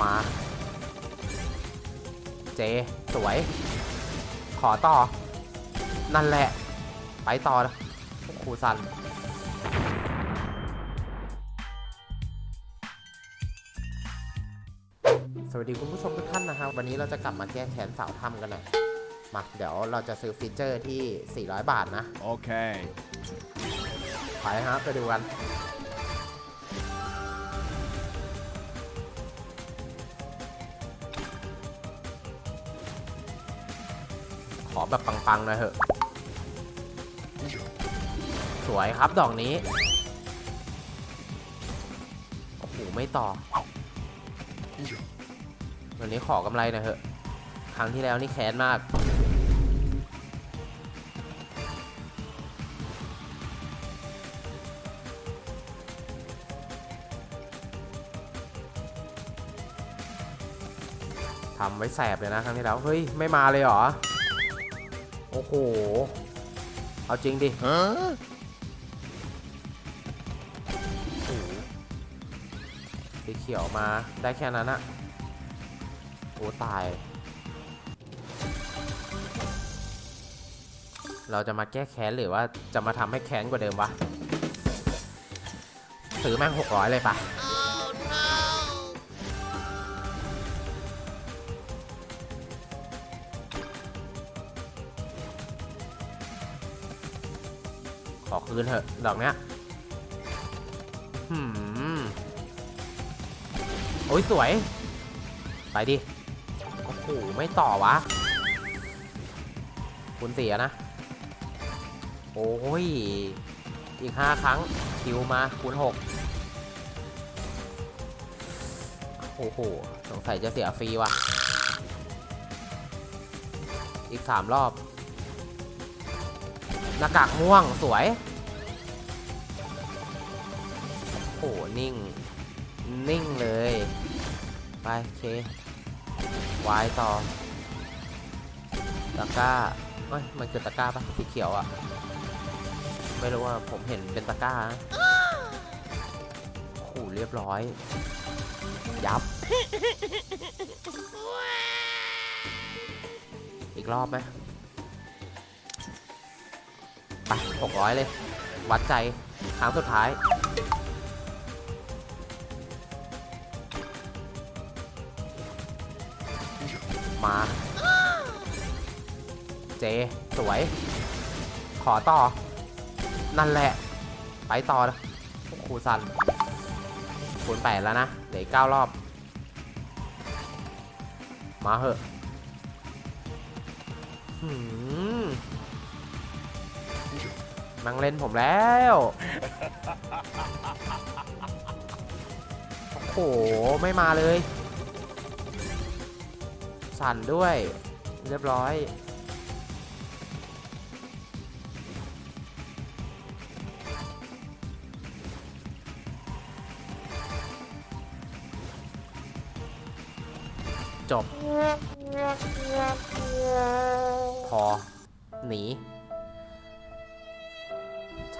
มา เจ สวย ขอต่อ นั่นแหละ ไปต่อนะครูซันสวัสดีคุณผู้ชมทุกท่านนะครับ วันนี้เราจะกลับมาแก้แค้นสาวถ้ำกันหน่อยมาเดี๋ยวเราจะซื้อฟีเจอร์ที่ 400 บาทนะ Okay. ไปฮะไปดูกัน ขอแบบปังๆหน่อยเถอะ สวยครับดอกนี้ โอ้โห ไม่ต่อ วันนี้ขอกำไรหน่อยเถอะ ครั้งที่แล้วนี่แค้นมาก ทำไว้แสบเลยนะครั้งที่แล้ว เฮ้ย ไม่มาเลยเหรอ โอ้โห เอาจริงดิ Huh? โอ้โหสีเขียวมาได้แค่นั้นอะโอ้ตาย เราจะมาแก้แค้นหรือว่าจะมาทำให้แค้นกว่าเดิมวะ ซื้อแม่งหกร้อยเลยปะ อคืนเถอะดอกเนี้ยหืมโอ้ยสวย ไปดิ โอ้โห ไม่ต่อวะ คุณเสียนะ โอ้ย อีกห้าครั้ง คิวมาคูณหกโอ้โห สงสัยจะเสียฟรีว่ะ อีกสามรอบ น้ากากม่วงสวย โอ้นิ่ง นิ่งเลย ไปโอเค วายต่อ ตะก้าเอ้ย มันคือตะก้าปะสีเขียวอะไม่รู้ว่าผมเห็นเป็นตะก้าโอ้โหเรียบร้อย ยับ อีกรอบไหม ไปหกร้อยเลย วัดใจครั้งสุดท้าย มา เจ สวย ขอต่อ นั่นแหละ ไปต่อนะครูซันคูณแปดแล้วนะ เหลืออกเก้ารอบ มาเหอะ หืมมังเล่นผมแล้วโอ้โหไม่มาเลย สั่นด้วย เรียบร้อยจบ พอ หนี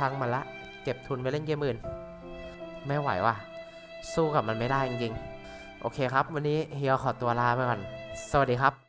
ช่างมันละ เก็บทุนไปเล่นเกมอื่น ไม่ไหวว่ะ สู้กับมันไม่ได้จริงๆ โอเคครับ วันนี้เฮียขอตัวลาไปก่อน สวัสดีครับ